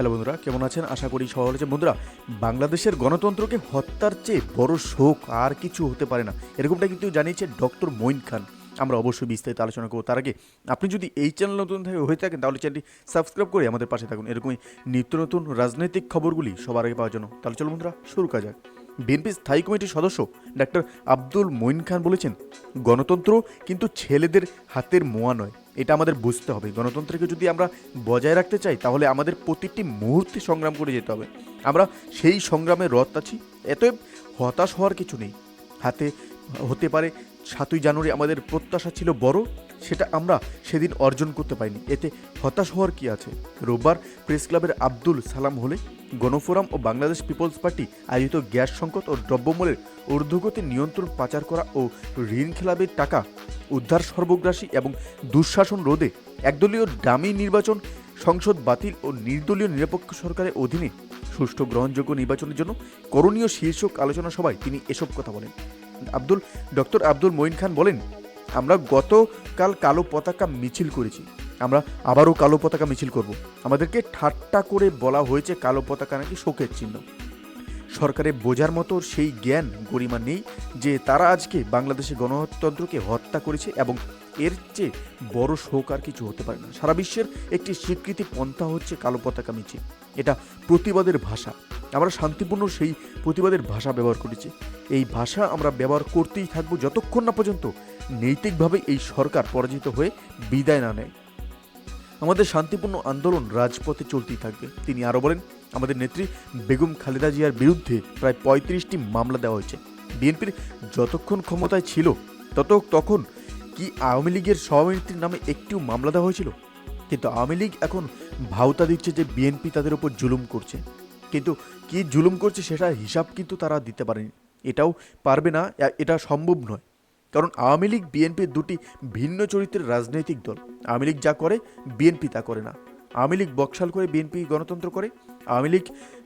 Hello বন্ধুরা, কেমন আছেন? আশা করি সবাই আছেন। বন্ধুরা, বাংলাদেশের গণতন্ত্রকে হত্যার চেয়ে বড় শোক আর কিছু হতে পারে না। এরকমটা কিন্তু জানিয়েছে ডক্টর মঈন খান। আমরা অবশ্যই বিস্তারিত আলোচনা করব। তার আগে আপনি যদি এই চ্যানেল নতুন হয়ে থাকেন, তাহলে চ্যানেলটি সাবস্ক্রাইব করে আমাদের পাশে থাকুন। এরকমই নিত্য নতুন রাজনৈতিক খবরগুলি সবার আগে পাওয়ার জন্য। তাহলে চলো বন্ধুরা, শুরু করা যাক। বিএনপি স্থায়ী কমিটির সদস্য ডাক্তার আব্দুল মঈন খান বলেছেন, গণতন্ত্র কিন্তু ছেলেদের হাতের মোয়া নয়। এটা আমাদের বুঝতে হবে। গণতন্ত্রকে যদি আমরা বজায় রাখতে চাই, তাহলে আমাদের প্রতিটি মুহূর্তে সংগ্রাম করে যেতে হবে। আমরা সেই সংগ্রামে রত আছি। এতএব হতাশ হওয়ার কিছু নেই। হাতে হতে পারে সাতই জানুয়ারি আমাদের প্রত্যাশা ছিল বড়, সেটা আমরা সেদিন অর্জন করতে পারিনি। এতে হতাশ হওয়ার কি আছে? রোববার প্রেস ক্লাবের আব্দুল সালাম হলে গণফোরাম ও বাংলাদেশ পিপলস পার্টি আয়োজিত গ্যাস সংকট ও দ্রব্যমূল্যের ঊর্ধ্বগতি নিয়ন্ত্রণ, পাচার করা ও ঋণ খেলাপের টাকা উদ্ধার সর্বগ্রাসী এবং দুঃশাসন রোধে একদলীয় ডামি নির্বাচন সংসদ বাতিল ও নির্দলীয় নিরপেক্ষ সরকারের অধীনে সুষ্ঠু গ্রহণযোগ্য নির্বাচনের জন্য করণীয় শীর্ষক আলোচনা সভায় তিনি এসব কথা বলেন। আব্দুল, ডক্টর আব্দুল মঈন খান বলেন, আমরা গতকাল কালো পতাকা মিছিল করেছি। আমরা আবারও কালো পতাকা মিছিল করব। আমাদেরকে ঠাট্টা করে বলা হয়েছে কালো পতাকা নাকি শোকের চিহ্ন। সরকারের বোঝার মতো সেই জ্ঞান গরিমা নেই যে তারা আজকে বাংলাদেশের গণতন্ত্রকে হত্যা করেছে এবং এর চেয়ে বড় শোক আর কিছু হতে পারে না। সারা বিশ্বের একটি স্বীকৃতি পন্থা হচ্ছে কালো পতাকা মিছিল। এটা প্রতিবাদের ভাষা। আমরা শান্তিপূর্ণ সেই প্রতিবাদের ভাষা ব্যবহার করেছি। এই ভাষা আমরা ব্যবহার করতেই থাকব যতক্ষণ না পর্যন্ত নৈতিকভাবে এই সরকার পরাজিত হয়ে বিদায় না নেয়। আমাদের শান্তিপূর্ণ আন্দোলন রাজপথে চলতেই থাকবে। তিনি আরও বলেন, আমাদের নেত্রী বেগম খালেদা জিয়ার বিরুদ্ধে প্রায় পঁয়ত্রিশটি মামলা দেওয়া হয়েছে। বিএনপির যতক্ষণ ক্ষমতায় ছিল, তত তখন কি আওয়ামী লীগের সভানেত্রীর নামে একটিও মামলা দেওয়া হয়েছিল? কিন্তু আওয়ামী লীগ এখন ভাওতা দিচ্ছে যে বিএনপি তাদের উপর জুলুম করছে। কিন্তু কি জুলুম করছে সেটার হিসাব কিন্তু তারা দিতে পারেনি। এটাও পারবে না এটা সম্ভব নয়। কারণ আওয়ামী লীগ, বিএনপি দুটি ভিন্ন চরিত্রের রাজনৈতিক দল। আওয়ামী লীগ যা করে, বিএনপি তা করে না। আওয়ামী লীগ বকশাল করে বিএনপি গণতন্ত্র করে। আওয়ামী লীগ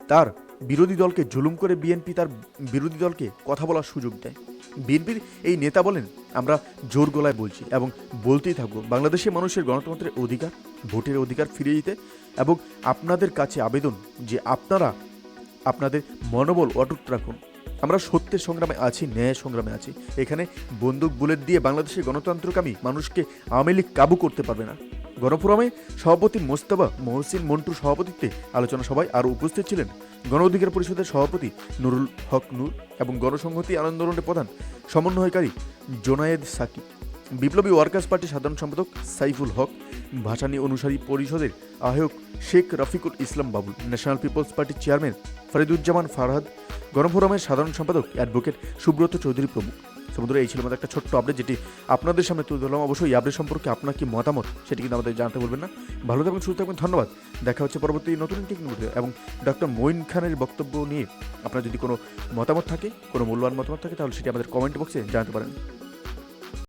তার বিরোধী দলকে জুলুম করে বিএনপি তার বিরোধী দলকে কথা বলার সুযোগ দেয়। বিএনপির এই নেতা বলেন, আমরা জোর গলায় বলছি এবং বলতেই থাকব বাংলাদেশের মানুষের গণতন্ত্রের অধিকার, ভোটের অধিকার ফিরিয়ে দিতে এবং আপনাদের কাছে আবেদন যে আপনারা আপনাদের মনোবল অটুট রাখুন। আমরা সত্যের সংগ্রামে আছি ন্যায় সংগ্রামে আছি। এখানে বন্দুক, বুলেট দিয়ে বাংলাদেশের গণতন্ত্রকামী মানুষকে আওয়ামী লীগ কাবু করতে পারবে না। গণফোরামে সভাপতি মোস্তাবা মহসিন মন্টুর সভাপতিত্বে আলোচনা সভায় আরও উপস্থিত ছিলেন গণ অধিকার পরিষদের সভাপতি নুরুল হক নূর এবং গণসংহতি আন্দোলনের প্রধান সমন্বয়কারী জোনায়েদ সাকি। বিপ্লবী ওয়ার্কার্স পার্টির সাধারণ সম্পাদক সাইফুল হক, ভাসানী অনুসারী পরিষদের আহ্বায়ক শেখ রফিকুল ইসলাম বাবুল, ন্যাশনাল পিপলস পার্টির চেয়ারম্যান ফরিদুজ্জামান ফারহাদ গণফোরামের সাধারণ সম্পাদক অ্যাডভোকেট সুব্রত চৌধুরী প্রমুখ। সমুদ্র এই ছিল আমাদের একটা ছোট্ট আপডেট যেটি আপনাদের সামনে তুলে ধরলাম। অবশ্যই এই আপডেট সম্পর্কে আপনার কি মতামত সেটি কিন্তু আমাদের জানাতে বলবেন না। ভালো থাকবেন, সুস্থ থাকবেন, ধন্যবাদ। দেখা হচ্ছে পরবর্তী নতুন একটি এবং ডক্টর মঈন খানের বক্তব্য নিয়ে আপনার যদি কোনো মতামত থাকে, কোনো মূল্যবান মতামত থাকে, তাহলে সেটি আমাদের কমেন্ট বক্সে জানাতে পারেন।